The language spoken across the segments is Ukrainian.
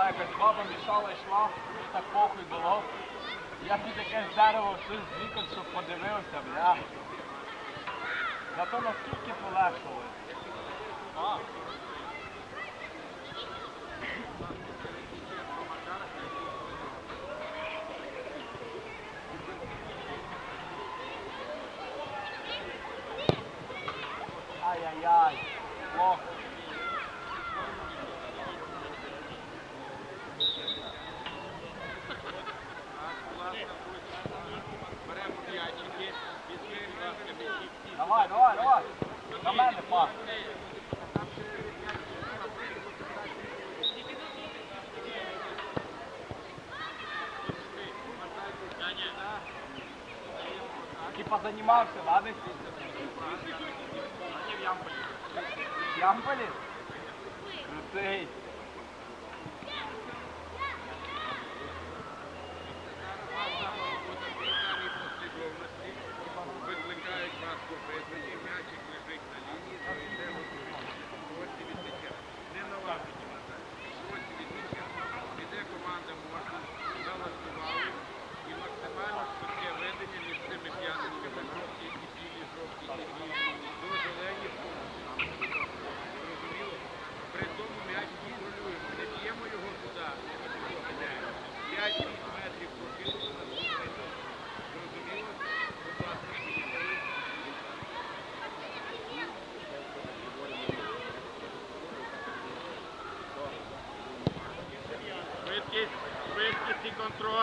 та якась баба мішала йшла, так похуй було. Я під якесь дерево щось з вікон, щоб подивився, бля. Зато наскільки полегшило. А. Ай-яй-яй. Плохо. Беремо м'ячики, візьми, будь ласка, м'ячі всі. Давай, давай, давай. На мене пас. Да, десь? В Ямполі? Крутий.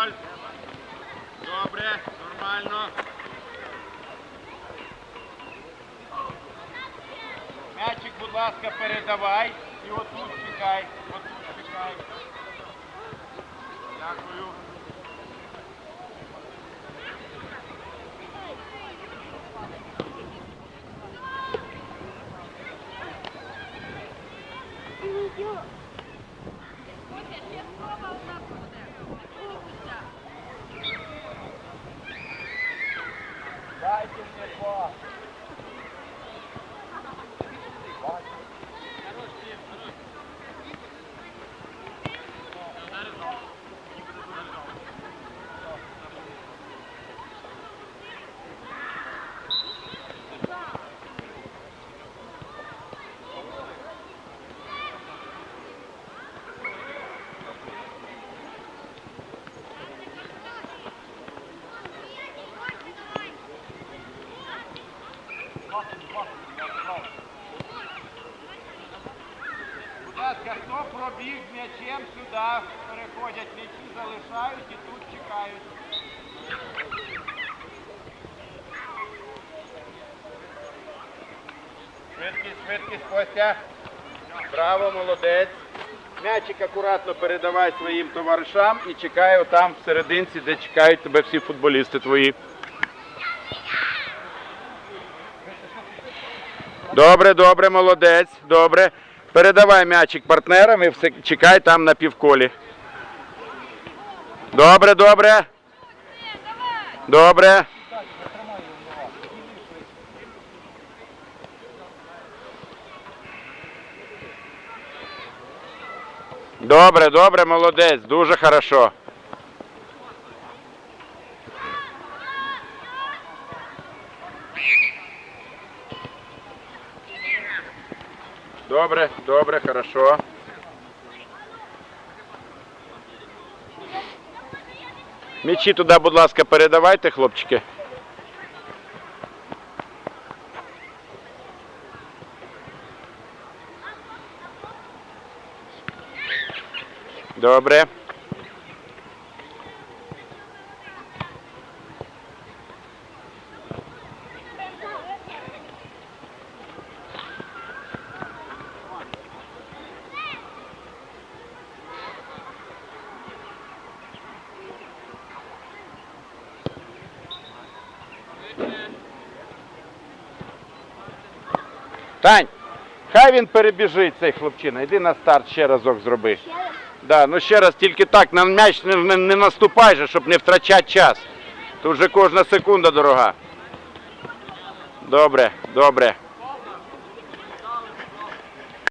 І. Добре, нормально. М'ячик, будь ласка, передавай. І отут чекай. Будь ласка, хто пробіг м'ячем сюди, переходять м'ячі, залишають і тут чекають. Швидкість, швидкість, Костя. Браво, молодець. М'ячик акуратно передавай своїм товаришам і чекай отам в серединці, де чекають тебе всі футболісти твої. Добре, добре, молодець, добре. Передавай м'ячик партнерам і все, чекай там на півколі. Добре, добре. Добре. Добре, добре, молодець, дуже хорошо. Добре, добре, хорошо. М'ячі туди, будь ласка, передавайте, хлопчики. Добре. Тань, хай він перебіжить цей хлопчина. Йди на старт ще разок зроби. Да, ну ще раз тільки так на м'яч не, не, не наступай же, щоб не втрачати час. Тут вже кожна секунда дорога. Добре, добре.